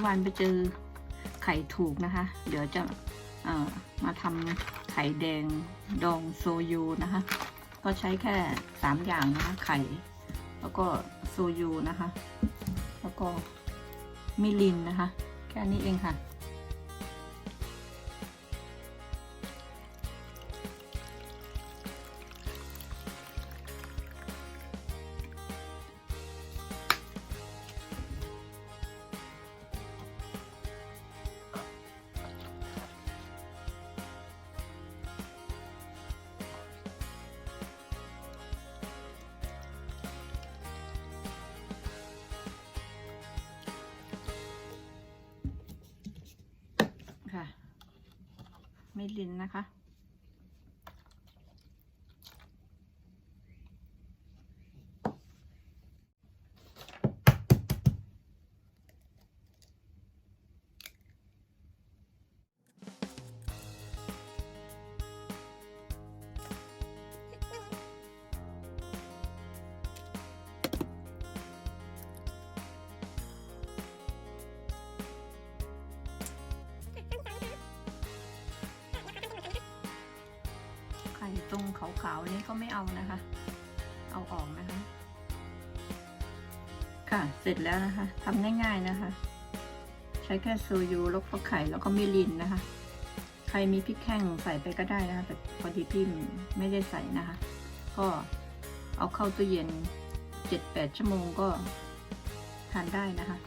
มื่อวานไปเจอไข่ถูกนะคะ เดี๋ยวจะมาทำไข่แดงดองโซยูนะคะ ก็ใช้แค่สามอย่างนะคะ ไข่ แล้วก็โซยูนะคะ แล้วก็มิลินนะคะ แค่นี้เองค่ะ ค่ะมิลินนะคะ ไข่ตรงขาวๆนี้ก็ไม่เอานะคะ เอาออกนะคะ ค่ะเสร็จแล้วนะคะทำง่ายๆนะคะ ใช้แค่โซยูแล้วก็ไข่แล้วก็มิลินนะคะ ใครมีพริกแห้งใส่ไปก็ได้นะคะ แต่พอดีพี่ไม่ได้ใส่นะคะ ก็เอาเข้าตู้เย็น 7-8 ชั่วโมงก็ทานได้นะคะ